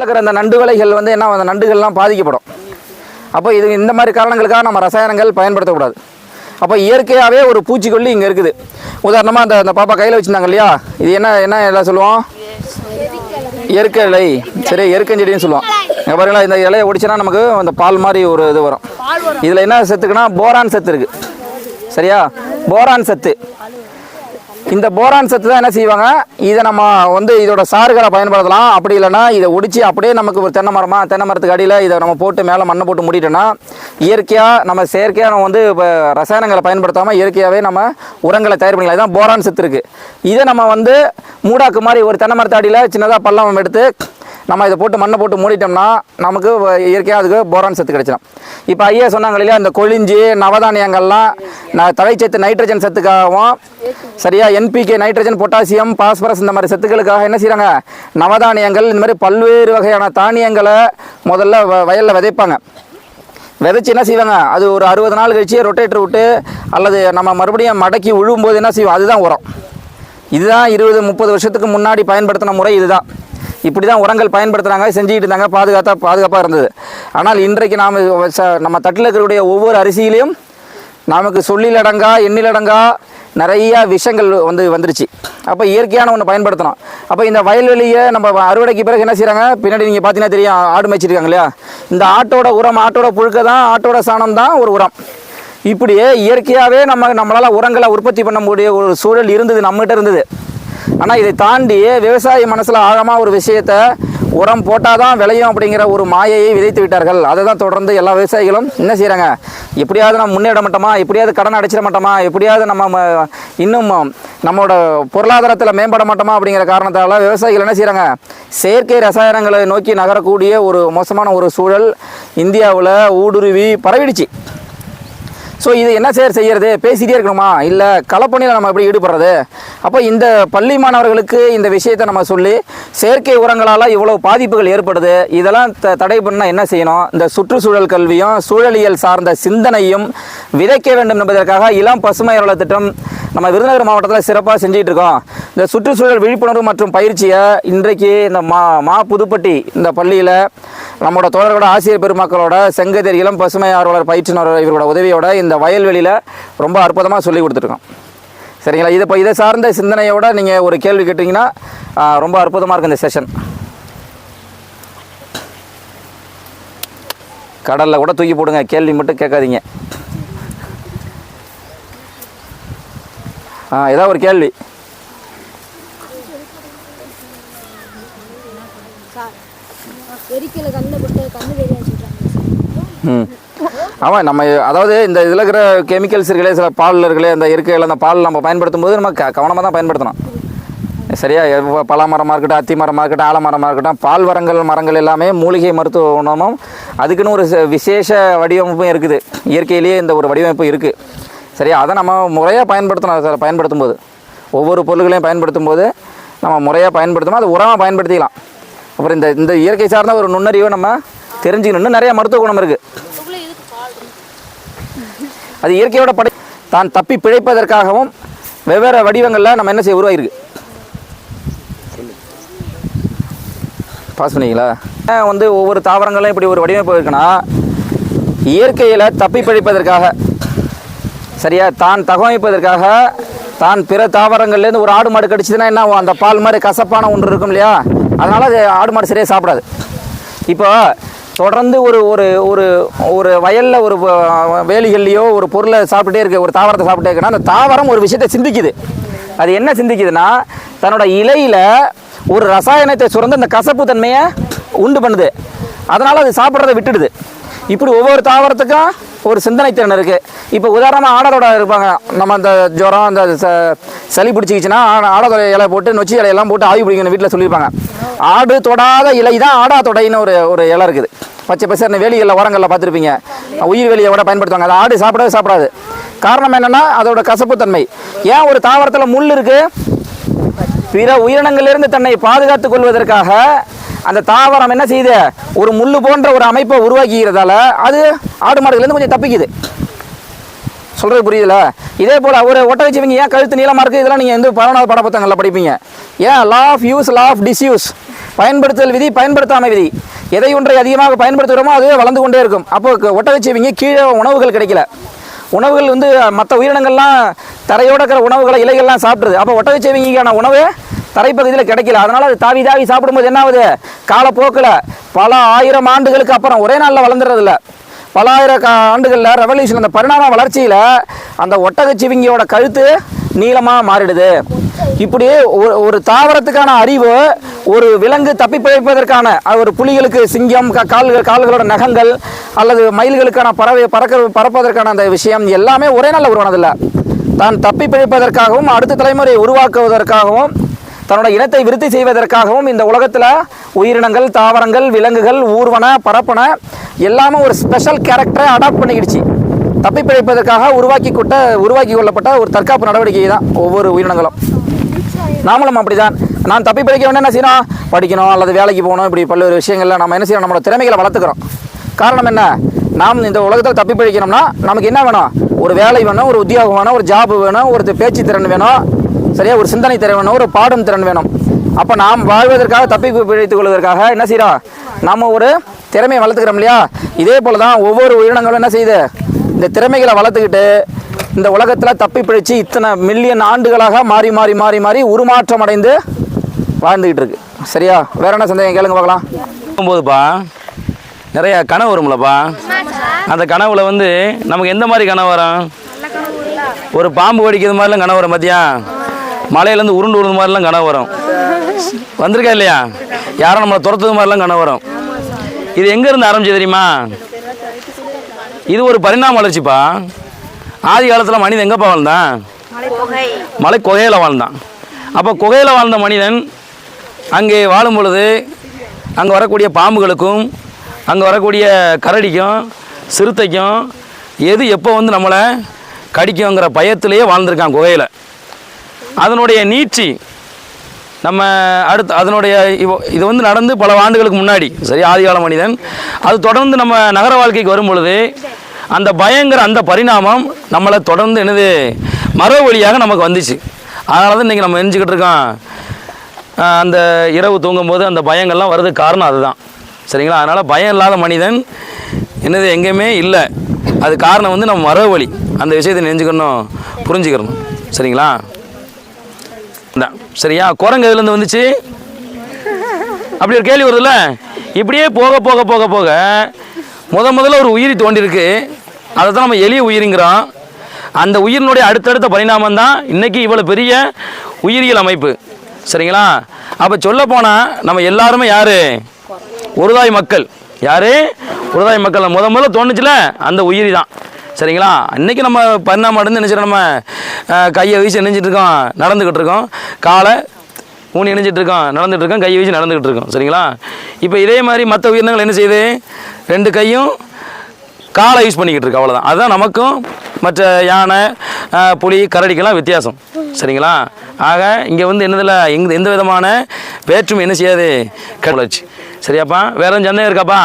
இருக்கிற அந்த நண்டுவலைகள் வந்து என்ன அந்த நண்டுகள்லாம் பாதிக்கப்படும். அப்போ இது இந்த மாதிரி காரணங்களுக்காக நம்ம ரசாயனங்கள் பயன்படுத்தக்கூடாது. அப்போ இயற்கையாகவே ஒரு பூச்சிக்கொல்லி இங்கே இருக்குது. உதாரணமாக அந்த அந்த பாப்பா கையில் வச்சுருந்தாங்க இல்லையா? இது என்ன என்ன எல்லாம் சொல்லுவோம்? இயற்கை இலை சரி எருக்கஞ்செடின்னு சொல்லுவோம். இங்கே பாருங்களா இந்த இலையை ஒடிச்சுன்னா நமக்கு அந்த பால் மாதிரி ஒரு இது வரும். இதில் என்ன சத்துக்குன்னா போரான் சத்து இருக்குது சரியா? போரான் சத்து. இந்த போரான் சத்து தான் என்ன செய்வாங்க? இதை நம்ம வந்து இதோட சாறுகளை பயன்படுத்தலாம். அப்படி இல்லைன்னா இதை ஒடிச்சு அப்படியே நமக்கு ஒரு தென்னை மரமாக தென்னை மரத்துக்கு அடியில் இதை நம்ம போட்டு மேலே மண்ணை போட்டு மூடிட்டோம்னா இயற்கையாக நம்ம செயற்கையாக நம்ம வந்து இப்போ ரசாயனங்களை பயன்படுத்தாமல் இயற்கையாகவே நம்ம உரங்களை தயார் பண்ணிக்கலாம். இதுதான் போரான் சத்து இருக்குது இதை நம்ம வந்து மூடாக்கு மாதிரி ஒரு தென்னை மரத்து அடியில் சின்னதாக பள்ளம் எடுத்து நம்ம இதை போட்டு மண்ணை போட்டு மூடிட்டோம்னா நமக்கு வ- இயற்கையாக அதுக்கு போரான் சத்து கிடைச்சிடும் இப்போ ஐயா சொன்னாங்க இல்லையா இந்த கொழிஞ்சி நவதானியங்கள்லாம் நான் தழைச்சத்து நைட்ரஜன் சத்துக்காகவும் சரியா என்பிகே நைட்ரஜன் பொட்டாசியம் பாஸ்பரஸ் இந்த மாதிரி சத்துக்களுக்காக என்ன செய்கிறாங்க நவதானியங்கள் இந்த மாதிரி பல்வேறு வகையான தானியங்களை முதல்ல வ- விதைப்பாங்க. விதைச்சி என்ன செய்வாங்க? அது ஒரு அறுபது நாள் கழிச்சு ரொட்டேட்டர் விட்டு அல்லது நம்ம மறுபடியும் மடக்கி உழும்போது என்ன செய்வோம் அதுதான் உரம். இதுதான் இருபது முப்பது வருஷத்துக்கு முன்னாடி பயன்படுத்தின முறை இதுதான். இப்படி தான் உரங்கள் பயன்படுத்துனாங்க செஞ்சுக்கிட்டு இருந்தாங்க பாதுகாத்தா பாதுகாப்பாக இருந்தது. ஆனால் இன்றைக்கு நாம் நம்ம தட்டில் இருக்கக்கூடிய ஒவ்வொரு அரிசியிலையும் நமக்கு சொல்லிலடங்கா எண்ணிலடங்கா நிறைய விஷங்கள் வந்து வந்துருச்சு. அப்போ இயற்கையான ஒன்று பயன்படுத்தணும். அப்போ இந்த வயல்வெளியை நம்ம அறுவடைக்கு பிறகு என்ன செய்கிறாங்க பின்னாடி நீங்கள் பார்த்தீங்கன்னா தெரியும் ஆடு மேய்ச்சிருக்காங்க இல்லையா? இந்த ஆட்டோட உரம் ஆட்டோட புழுக்க தான் ஆட்டோட சாணம் தான் ஒரு உரம். இப்படியே இயற்கையாகவே நம்ம நம்மளால் உரங்களை உற்பத்தி பண்ண முடிய ஒரு சூழல் இருந்தது நம்மகிட்ட இருந்தது. ஆனால் இதை தாண்டி விவசாய மனசில் ஆழமாக ஒரு விஷயத்தை உரம் போட்டால் தான் விளையும் அப்படிங்கிற ஒரு மாயையை விதைத்து விட்டார்கள். அதை தான் தொடர்ந்து எல்லா விவசாயிகளும் என்ன செய்கிறாங்க எப்படியாவது நம்ம முன்னேற மாட்டோமா? எப்படியாவது கடன் அடைச்சிட மாட்டோமா? எப்படியாவது நம்ம இன்னும் நம்மளோட பொருளாதாரத்தில் மேம்பட மாட்டோமா அப்படிங்கிற காரணத்தால் விவசாயிகள் என்ன செய்கிறாங்க செயற்கை ரசாயனங்களை நோக்கி நகரக்கூடிய ஒரு மோசமான ஒரு சூழல் இந்தியாவில் ஊடுருவி பரவிடுச்சு. ஸோ இது என்ன சார் செய்கிறது பேசிகிட்டே இருக்கணுமா? இல்லை களப்பணியில் நம்ம எப்படி ஈடுபடுறது? அப்போ இந்த பள்ளி மாணவர்களுக்கு இந்த விஷயத்தை நம்ம சொல்லி செயற்கை உரங்களால் இவ்வளோ பாதிப்புகள் ஏற்படுது. இதெல்லாம் த தடை பண்ணால் என்ன செய்யணும்? இந்த சுற்றுச்சூழல் கல்வியும் சூழலியல் சார்ந்த சிந்தனையும் விதைக்க வேண்டும் என்பதற்காக இளம் பசுமை வள திட்டம் நம்ம விருதுநகர் மாவட்டத்தில் சிறப்பாக செஞ்சுட்டு இருக்கோம். இந்த சுற்றுச்சூழல் விழிப்புணர்வு மற்றும் பயிற்சியை இன்றைக்கு இந்த மா மா புதுப்பட்டி இந்த பள்ளியில் நம்மளோட தோழர்களோட ஆசிரியர் பெருமக்களோட செங்கதிர் இளம் பசுமை ஆர்வலர் பயிற்றுனர் இவரோட உதவியோட இந்த வயல்வெளியில் ரொம்ப அற்புதமாக சொல்லி கொடுத்துருக்கோம். சரிங்களா? இதை இப்போ இதை சார்ந்த சிந்தனையோட நீங்கள் ஒரு கேள்வி கேட்டிங்கன்னா ரொம்ப அற்புதமாக இருக்கும் இந்த செஷன். கடலில் கூட தூக்கி போடுங்க. கேள்வி மட்டும் கேட்காதீங்க. ஆ ஏதாவது ஒரு கேள்வி? ம். ஆமாம் நம்ம அதாவது இந்த இதில் இருக்கிற கெமிக்கல்ஸ் இருக்கலே சில பாலில் இருக்கலே அந்த இருக்கையில் அந்த பால் நம்ம பயன்படுத்தும் போது நம்ம க கவனமாக தான் பயன்படுத்தணும். சரியா? எவ்வ- பலா மரமாக இருக்கட்டும் அத்தி மரமாக இருக்கட்டும் ஆலமரமாக இருக்கட்டும் பால் வரங்கள் மரங்கள் எல்லாமே மூலிகை மருத்துவ குணமும் அதுக்குன்னு ஒரு விசேஷ வடிவமைப்பும் இருக்குது. இயற்கையிலேயே இந்த ஒரு வடிவமைப்பு இருக்குது சரியா? அதை நம்ம முறையாக பயன்படுத்தணும் சார் பயன்படுத்தும் போது ஒவ்வொரு பொருள்களையும் பயன்படுத்தும் போது நம்ம முறையாக பயன்படுத்தணும். அது உரமாக பயன்படுத்திக்கலாம். அப்புறம் இந்த இந்த இயற்கை சார்ந்த ஒரு நுண்ணறிவை நம்ம தெரிஞ்சுக்கணும்னு நிறைய மருத்துவ குணம் இருக்குது அது இயற்கையோட படை தான் தப்பி பிழைப்பதற்காகவும் வெவ்வேறு வடிவங்களில் நம்ம என்ன செய்ய உருவாயிருக்கு. பாஸ் பண்ணீங்களா? வந்து ஒவ்வொரு தாவரங்களும் இப்படி ஒரு வடிவமைப்பு இருக்குன்னா இயற்கையில் தப்பி பிழைப்பதற்காக சரியா? தான் தகவமைப்பதற்காக தான் பிற தாவரங்கள்லேருந்து ஒரு ஆடு மாடு கடிச்சதுன்னா என்ன ஆகும்? அந்த பால் மாதிரி கசப்பான ஒன்று இருக்கும் இல்லையா? அதனால் அது ஆடு மாடு சரியாக சாப்பிடாது. இப்போ தொடர்ந்து ஒரு ஒரு ஒரு ஒரு வயலில் ஒரு வேலிகள்லையோ ஒரு பொருளை சாப்பிட்டுட்டே இருக்கு ஒரு தாவரத்தை சாப்பிட்டே இருக்குன்னா அந்த தாவரம் ஒரு விஷயத்தை சிந்திக்குது. அது என்ன சிந்திக்குதுன்னா தன்னோட இலையில் ஒரு ரசாயனத்தை சுரந்து அந்த கசப்பு தன்மையை உண்டு பண்ணுது. அதனால் அது சாப்பிட்றதை விட்டுடுது. இப்படி ஒவ்வொரு தாவரத்துக்கும் ஒரு சிந்தனை திறன் இருக்குது இப்போ உதாரணமாக ஆடலோட இருப்பாங்க. நம்ம அந்த ஜுரம் அந்த ச- சளி பிடிச்சிக்கிச்சுன்னா ஆடத்தொடை இலை போட்டு நொச்சி இலையெல்லாம் போட்டு ஆவி பிடிக்கணும் வீட்டில் சொல்லியிருப்பாங்க. ஆடு தொடாத இலை தான் ஆடா தொடைன்னு ஒரு ஒரு இலை இருக்குது. பச்சை பசேர்னு வேலிகளில் உரங்களில் பார்த்துருப்பீங்க. உயிர் வேலியை விட பயன்படுத்துவாங்க. அது ஆடு சாப்பிடவே சாப்பிடாது. காரணம் என்னென்னா அதோட கசப்புத்தன்மை. ஏன் ஒரு தாவரத்தில் முள் இருக்குது பிற உயிரினங்களிலிருந்து தன்னை பாதுகாத்துக் கொள்வதற்காக அந்த தாவரம் என்ன செய்யுது? ஒரு முள்ளு போன்ற ஒரு அமைப்பை உருவாக்கிக்கிறதால அது ஆடு மாடுகள்லேருந்து கொஞ்சம் தப்பிக்குது. சொல்கிறது புரியுதுல? இதே போல் ஒரு ஒட்டகச்சிவிங்க ஏன் கழுத்து நீளமாக இருக்குது இதெல்லாம் நீங்கள் வந்து பரவநாள் பட புத்தகங்களில் படிப்பீங்க. ஏன் law of use law of disuse பயன்படுத்துதல் விதி பயன்படுத்தாமை விதி. எதை ஒன்றை அதிகமாக பயன்படுத்துகிறோமோ அதுவே வளர்ந்து கொண்டே இருக்கும். அப்போ ஒட்ட வச்சுவீங்க கீழே உணவுகள் கிடைக்கல. உணவுகள் வந்து மற்ற உயிரினங்கள்லாம் தரையோட இருக்கிற உணவுகளை இலைகள்லாம் சாப்பிட்ருது அப்போ ஒட்டகச்சிவிங்கிக்கான உணவு தரைப்பகுதியில் கிடைக்கல. அதனால் அது தாவி தாவி சாப்பிடும்போது என்ன ஆகுது காலப்போக்கில் பல ஆயிரம் ஆண்டுகளுக்கு அப்புறம் ஒரே நாளில் வளர்ந்துறதில்ல. பல ஆயிரம் ஆண்டுகளில் ரெவல்யூஷன் அந்த பரிணாம வளர்ச்சியில் அந்த ஒட்டகச்சிவிங்கியோட கழுத்து நீளமாக மாறிடுது. இப்படி ஒரு ஒரு தாவரத்துக்கான அறிவு ஒரு விலங்கு தப்பி பிழைப்பதற்கான ஒரு புலிகளுக்கு சிங்கம் கால்கள் கால்களோட நகங்கள் அல்லது மயில்களுக்கான பறவை பறக்க பறப்பதற்கான அந்த விஷயம் எல்லாமே ஒரே நாளில் உருவானதில்லை. தான் தப்பி பிழைப்பதற்காகவும் அடுத்த தலைமுறையை உருவாக்குவதற்காகவும் தன்னோட இனத்தை விருத்தி செய்வதற்காகவும் இந்த உலகத்தில் உயிரினங்கள் தாவரங்கள் விலங்குகள் ஊர்வன பரப்பன எல்லாமே ஒரு ஸ்பெஷல் கேரக்டரை அடாப்ட் பண்ணிக்கிடுச்சு. தப்பி பிழைப்பதற்காக உருவாக்கி கொட்ட உருவாக்கி கொள்ளப்பட்ட ஒரு தற்காப்பு நடவடிக்கை தான் ஒவ்வொரு உயிரினங்களும். நாமளும் அப்படிதான். நான் தப்பி பிழைக்க வேண்டிய என்ன செய்யணும்? படிக்கணும் அல்லது வேலைக்கு போகணும் இப்படி பல்வேறு விஷயங்களில் நம்ம என்ன செய்யணும்? நம்மளோட திறமைகளை வளர்த்துக்கிறோம். காரணம் என்ன? நாம் இந்த உலகத்தில் தப்பி பிழைக்கணும்னா நமக்கு என்ன வேணும்? ஒரு வேலை வேணும் ஒரு உத்தியோகம் வேணும் ஒரு ஜாப் வேணும் ஒரு பேச்சு திறன் வேணும். சரியா? ஒரு சிந்தனை திறன் வேணும் ஒரு பாடும் திறன் வேணும். அப்போ நாம் வாழ்வதற்காக தப்பி பிழைத்துக் கொள்வதற்காக என்ன செய்கிறோம் நம்ம ஒரு திறமையை வளர்த்துக்கிறோம் இல்லையா? இதே போல தான் ஒவ்வொரு உயிரினங்களும் என்ன செய்யுது? இந்த திறமைகளை வளர்த்துக்கிட்டு இந்த உலகத்தில் தப்பி பிழைச்சி இத்தனை மில்லியன் ஆண்டுகளாக மாறி மாறி மாறி மாறி உருமாற்றம் அடைந்து வாழ்ந்துக்கிட்டு இருக்கு. சரியா? வேற என்ன சந்தேகம்? கேளுங்க பார்க்கலாம். போதுப்பா நிறைய கனவு வரும்லப்பா. அந்த கனவுல வந்து நமக்கு எந்த மாதிரி கனவு வரும்? ஒரு பாம்பு கடிக்கிறது மாதிரிலாம் கனவு வரும் பார்த்தியா மலையிலேருந்து உருண்டு விடுறது மாதிரிலாம் கனவு வரும். வந்திருக்கா இல்லையா? யாரும் நம்மளை துரத்துது மாதிரிலாம் கனவு வரும். இது எங்கேருந்து ஆரம்பிச்சு தெரியுமா? இது ஒரு பரிணாம வளர்ச்சிப்பா. ஆதி காலத்தில் மனிதன் எங்கேப்பா வாழ்ந்தான்? மலை குகையில் வாழ்ந்தான். அப்போ குகையில் வாழ்ந்த மனிதன் அங்கே வாழும் பொழுது அங்கே வரக்கூடிய பாம்புகளுக்கும் அங்கே வரக்கூடிய கரடிக்கும் சிறுத்தைக்கும் எது எப்போ வந்து நம்மளை கடிக்குங்கிற பயத்திலேயே வாழ்ந்திருக்கான் குகையில். அதனுடைய நீட்சி நம்ம அடுத்து அதனுடைய இது வந்து நடந்து பல ஆண்டுகளுக்கு முன்னாடி சரி ஆதிகால மனிதன். அது தொடர்ந்து நம்ம நகர வாழ்க்கைக்கு வரும் பொழுது அந்த பயங்கர அந்த பரிணாமம் நம்மளை தொடர்ந்து என்னது மரபு வழியாக நமக்கு வந்துச்சு. அதனால தான் இன்றைக்கி நம்ம எரிஞ்சிக்கிட்டு இருக்கோம். அந்த இரவு தூங்கும்போது அந்த பயங்கள்லாம் வர்றதுக்கு காரணம் அதுதான். சரிங்களா? அதனால் பயம் இல்லாத மனிதன் என்னது எங்கேயுமே இல்லை. அது காரணம் வந்து நம்ம மரபு வழி. அந்த விஷயத்தை நெஞ்சுக்கணும் புரிஞ்சுக்கிறணும் சரிங்களா? சரியா? குரங்கு எதுலேருந்து வந்துச்சு? அப்படி ஒரு கேள்வி வருதுல்ல? இப்படியே போக போக போக போக முத முதல்ல ஒரு உயிரி தோண்டிருக்கு அதை தான் நம்ம எளிய உயிரிங்கிறோம். அந்த உயிரினுடைய அடுத்தடுத்த பரிணாமம் தான் இன்னைக்கு இவ்வளோ பெரிய உயிரியல் அமைப்பு. சரிங்களா? அப்போ சொல்ல போனால் நம்ம எல்லாருமே யார்? ஒருதாய் மக்கள். யார்? ஒருதாய் மக்கள். முத முதல்ல தோணுச்சுல அந்த உயிரி தான் சரிங்களா? இன்னைக்கு நம்ம பரிணாமம் மட்டும் என்ன நம்ம கையை வீசி நினைச்சிட்டு இருக்கோம். நடந்துக்கிட்டு இருக்கோம். காலை ஊனி இணைஞ்சிட்டு இருக்கோம். நடந்துகிட்டு இருக்கோம். கையை வீசி நடந்துக்கிட்டு இருக்கோம். சரிங்களா? இப்போ இதே மாதிரி மற்ற உயிரினங்கள் என்ன செய்யுது? ரெண்டு கையும் காலை யூஸ் பண்ணிக்கிட்டு இருக்கு. அவ்வளோதான் அதுதான் நமக்கும் மற்ற யானை புலி கரடிக்கெல்லாம் வித்தியாசம். சரிங்களா? ஆக இங்கே வந்து என்னதில் எந்த எந்த விதமான வேற்றுமை என்ன செய்யாது? வளர்ச்சி. சரியாப்பா? வேற எதுவும் சந்தேகம் இருக்காப்பா?